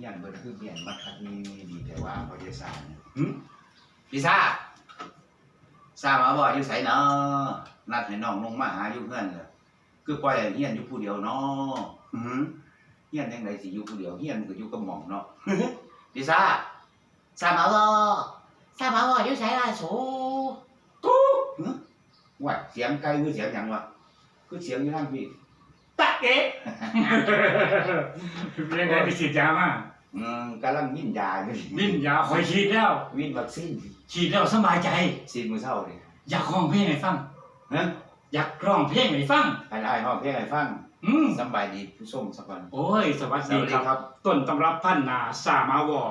เฮียนเบิดคือเปลี่ยนมาคัดมีมีดีแต่ว่าเขาจะสร้างหึพี่ซ่าซ่ามาบ่อยู่ไสเนาะนัดให้น้องลงมาหาอยู่เพื่อนเลยคือปล่อยให้เฮียนอยู่ผู้เดียวเนาะอืมเฮียนยังไงสิอยู่ผู้เดียวเฮียนก็อยู่กับหม่องเนาะ พี่ซ่าซ่ามาบ่ซ่ามาบ่อยู่ไสล่ะสูตุ๊กว่าเสียงไกลคือเสียงหยังวะคือเสียงอยู่ทางพี่ตะ เอ๊ะเป็นยังไงไปฉีดยามาอืมกำลังวินยาอยู่วินยาคอยฉีดแล้ว วินวัคซีนฉีดแล้วสบายใจซีดมื้อเช้าดิอยากร้องเพลงให้ฟังฮะอยากร้องเพลงให้ฟังให้อ้ายฮ้องเพลงให้ฟังอืมสำบายดีผู้ชมสักวันโอ้ยสวัสสดีวัสดีครับครับ ต้นตำรับพันนาสามาวอ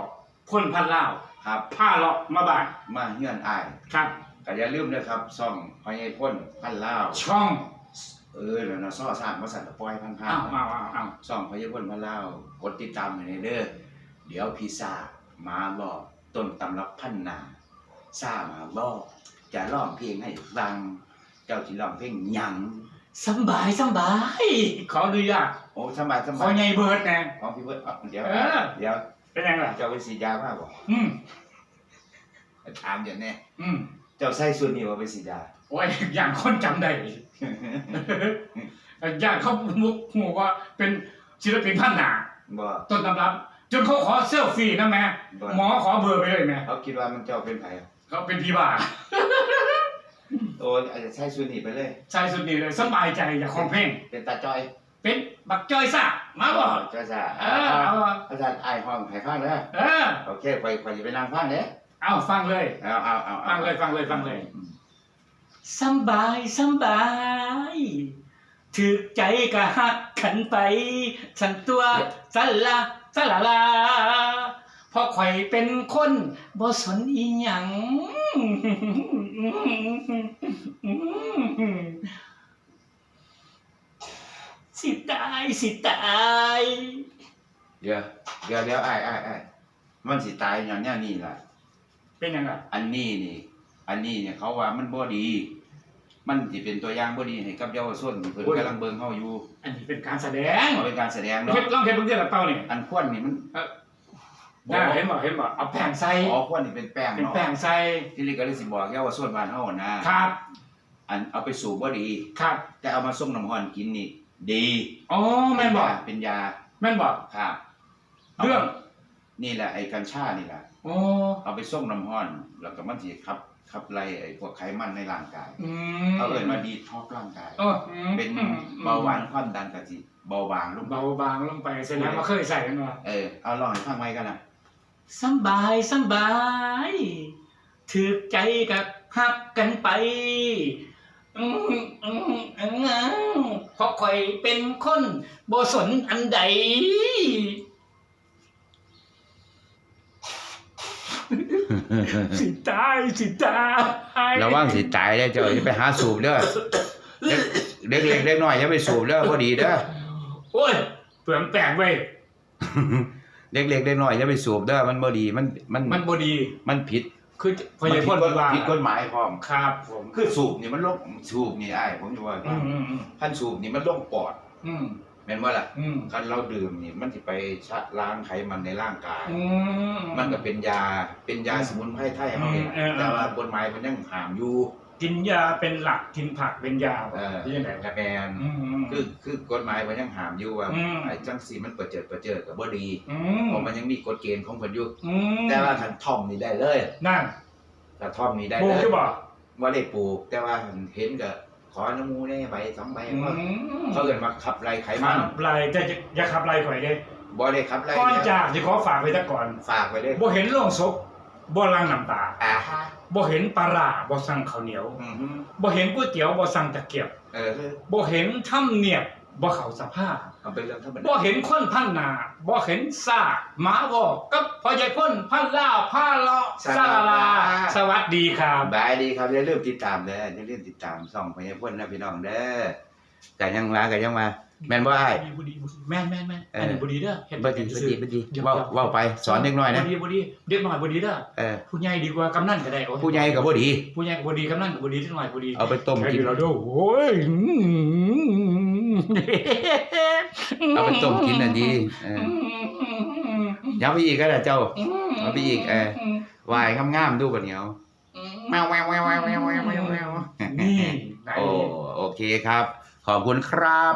พ่นพันลาวครับผ้าเลาะมาบานมาเฮือนอ้ายครับก็อย่าลืมนะครับซ่องพญายพ่นพันลาวช่องเออแล้วนะซ้อสร้างมาสั่นตะปล่อยพันอ้าวอ้าวอ้าวอ้าวๆซ่องพญายพ่นพันลาวกดติดตามให้ในเด้อเดี๋ยวพี่ซ่ามาบอกต้นตำรับพันนาซ่ามาบอกจะร้องเพลงให้ฟัง เจ้าสิร้องเพลงหยังสำบายสำบาย ขออนุญาตโอ้สบายสขบาอยใหญ่เบิร์ดแน่ของพี่เบิร์ดเอาเดี๋ยวเออ เดี๋ยวเป็นยังไงล่ะเจ้าไปสีดยามาบ่อืมถามอย่างแน่อืมเจ้าใส่ส่วนนี้ว่าไปสีดยา โอ้ยอย่างคนจำได้อย่างเขามุกหัวว่าเป็นศิลปินพันหนาบ่ ต้นตำรับจนเขาขอเซลฟี่นะแม่บ่ หมอขอเบอร์ไปเลยแม่เขาคิดว่ามันเจ้าเป็นไผเขาเป็นพี่บ้าโอ้ยอาจจะใส่ส่วนนี้ไปเลย ใช่สุดนี้เลยสบายใจอยากของเพลงเป็นตาจอยเป็นบักจ้อยซ่ามาบ่เจ้าซ่าเออเอาอาจารย์อายห้องให้ฟังเด้อเออ โอเคไปไปจะไปนั่งฟังเด้อเอาฟังเลย เอาเอาเอาอาฟังเลยฟังเลยฟังเลย สำบายสำบายถือใจกะหักขันไปฉันตัวสละสละลาเพราะข่อยเป็นคนบ่สนอีหยังสิตายสิตายเดี๋ยวเดี๋ยวเดี๋ยวอายอายอายมันสิตายอย่างเนี้ยนี่ล่ะ เป็นยังไงอันนี้นี่ อันนี้เนี่ยเขาว่ามันบ่ดี มันสิเป็นตัวอย่างบ่ดีให้กับเยาวชนที่เพิ่นกำลังเบิ่งเฮาอยู่อันนี้เป็นการแสดงเอาเป็นการแสดงเนาะเฮ็ดลองเฮ็ดเบิ่งเด้อล่ะเป้านี่อันควนนี่มันได้เห็นบ่เห็นบ่เอาแป้งใส่อ๋อควนนี่เป็นแป้งเป็นเนาะแป้งใส่ที่นี่ก็เลยสิบอกเยาวชนบ้านเฮานะครับ อันเอาไปสูบบ่ดีครับ แต่เอามาส่งน้ำร้อนกินนี่ดีอ๋อแม่นบ่เป็นยาแม่นบ่ครับเรื่องนี่แหละไอ้กัญชานี่แหละโอ้เอาไปส่งน้ำร้อน แล้วก็มันสิขับ ขับไล่ไอ้พวกไขมันในร่างกายอืมเขาเอิ้นว่าดีท็อกร่างกายโอ้อืมเป็นอืมเบาหวานความดันก็สิเบาบางลงเบาบางลงไปแสดงว่าเคยใส่กันบ่เออเอาลองให้ฟังไว้กันนะสำบายสำบายถือใจกับฮักกันไปอืมอืมอืมเพราะข่อยเป็นคนบ่สนอันใด สิตายสิตายระวังสิตายได้อเจ้าอย่าไปหาสูบเด้อเด็กเล็กเล็กน้อยอย่าไปสูบเด้อบ่ดีเด้อโอ้ยเปลืองแปลงเว้ยเด็กเล็กเล็กน้อยอย่าไปสูบเด้อมันบ่ดีมันมันมันบ่ดี มันผิดคือพยาพ่นมันว่าผิดกฎหมายพร้อมครับผมคือสูบนี่มันลงสูบนี่อ้ายผมจะว่าอืมอืมอืมคันสูบนี่มันลงปอด อื มแม่นบ่ล่ะอืมคันเราดื่มนี่มันสิไปชะล้างไขมันในร่างกาย อืม มันก็เป็นยาเป็นยาสมุนไพรไทยเฮานี่อืมเออเออ แต่ว่ากฎหมายมันยังห้ามอยู่กินยาเป็นหลักกินผักเป็นยาเออที่ยังไงกระแมนอืมอืมคือคือกฎหมายมันยังห้ามอยู่ว่าอืม ไอ้จังสีมันประเจิดประเจิดก็บ่ดีอืมเพราะมันยังมีกฎเกณฑ์ของเพิ่นอยู่อืมแต่ว่าคันท่อมนี่ได้เลยนั่นถ้าท่อมนี่ได้ปลูเลกยจะบอกว่าได้ปลูก แต่ว่าเห็นก็ ขอน้ำมูได้ใบสองใบอืว่ามเขาเอิ้นว่าขับไล่ไขมันขับไล่แต่อย่าขับไล่ข่อยเลยบ่ได้ขับไล่ก่อนเนี่ยจากที่ขอฝากไว้ซะก่อนฝากไว้เลยบ่เห็นโล่งศพบ่ลังน้ำตาอ่าบ่เห็นปลาร้าบ่สั่งข้าวเหนียวอือฮึบ่เห็นก๋วยเตี๋ยวบ่สั่งตะเกียบเออบ่เห็นถ้ำเนียบบ่เข้าสภาพเอาเป็นเรื่องธรรมบ่ดาเห็นคนพันหนาบ่เห็นซากหมาบอกกับพ่อใหญ่พ่นพันล่าผ้าเลาะซาลาลา สวัสดีครับ บายดีครับอย่าลืมติดตามเด้ออย่าลืมติดตามช่องพญาพ่นนะพี่น้องเด้อก็ยังมาก็ยังมา แม่นบ่อ้ายบุดีบุดีแม่นแม่นแม่นเอออั อันนี้บุดีเด้อเฮ็ดบ่ดีบ่ดีบ่ดีเว้าเว้าไปสอนเด็กน้อยนะบุดีบุดีเด็กน้อยบุดีเด้อเออผู้ใหญ่ดีกว่ากำนันก็ได้โอ้ยผู้ใหญ่ก็บ่ดี ผู้ใหญ่ก็บ่ดีกำนันก็บ่ดีเด็กน้อยบ่ดีเอาไปต้มกินให้เราดูโอ้ย เอาไปต้มกินอะดีเออย้ำไปอีกก็ได้เจ้า เอาไปอีกเออวายงามๆดูกันเหนียวแมวแมวแมวแมวแมวแมวแมวนี่โอเคครับ ขอบคุณครับ